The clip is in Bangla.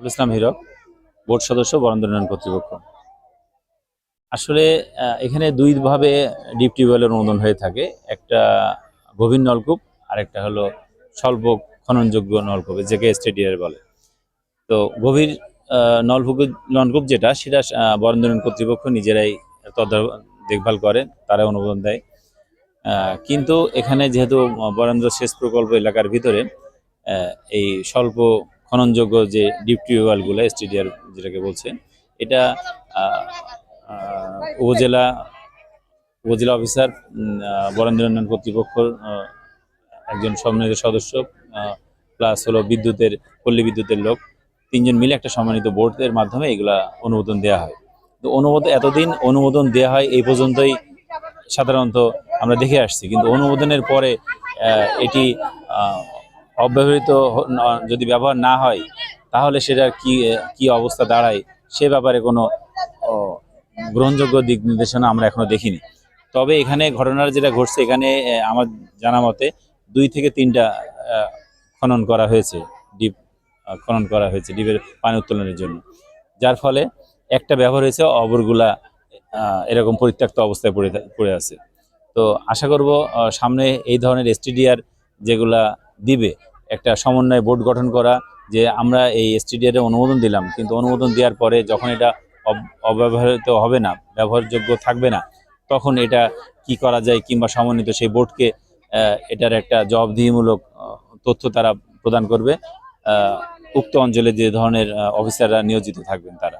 আবুল ইসলাম হিরক, বোর্ড সদস্য বরেন্দ্র উন্নয়ন কর্তৃপক্ষ। আসলে এখানে দুইভাবে ডিপ টিউবওয়েলের অনুমোদন হয়ে থাকে। একটা গভীর নলকূপ আর একটা হলো স্বল্প খননযোগ্য নলকূপ, যেকে স্টেডিয়ার বলে। তো গভীর নলকূপ নলকূপ যেটা, সেটা বরেন্দ্র উন্নয়ন কর্তৃপক্ষ নিজেরাই তদ দেখভাল করে তারা অনুমোদন দেয়। কিন্তু এখানে যেহেতু বরেন্দ্র সেচ প্রকল্প এলাকার ভিতরে এই স্বল্প খননযোগ্য যে ডিপ টিউবওয়েলগুলো স্টেডিয়ার যেটাকে বলছে এটা উপজেলা উপজেলা অফিসার বরেন্দ্র উন্নয়ন কর্তৃপক্ষ আহ, একজন সম্মানিত সদস্য প্লাস হলো বিদ্যুতের পল্লী বিদ্যুতের লোক তিনজন মিলে একটা সম্মানিত বোর্ডের মাধ্যমে এগুলা অনুমোদন দেওয়া হয়। তো অনুমোদন এতদিন অনুমোদন দেওয়া হয় এই পর্যন্তই সাধারণত আমরা দেখে আসছি। কিন্তু অনুমোদনের পরে এটি অব্যবহৃত যদি ব্যবহার না হয়, তাহলে সেটার কি কি অবস্থা দাঁড়ায়, সে ব্যাপারে কোনো গ্রহণযোগ্য দিক নির্দেশনা আমরা এখনও দেখিনি। তবে এখানে ঘটনার যেটা ঘটছে, এখানে আমার জানা মতে দুই থেকে তিনটা খনন করা হয়েছে, ডিপ খনন করা হয়েছে, ডিপের পানি উত্তোলনের জন্য। যার ফলে একটা ব্যবহার হয়েছে, অবরগুলা এরকম পরিত্যক্ত অবস্থায় পড়ে পড়ে আছে। তো আশা করব সামনে এই ধরনের এসটিডিআর যেগুলা দিবে একটা সমন্বয় বোর্ড গঠন করা যে আমরা এই এসটিডিআর অনুমোদন দিলাম কিন্তু অনুমোদন দেওয়ার পরে যখন এটা অব- অব্যবহৃত হবে না, ব্যবহারযোগ্য থাকবে না, তখন এটা কি করা যায় কিংবা সমন্বিত সেই বোর্ডকে এটার একটা জবাবদিহিমূলক তথ্য তারা প্রদান করবে উক্ত অঞ্চলে যে ধরনের অফিসাররা নিয়োজিত থাকবেন তারা।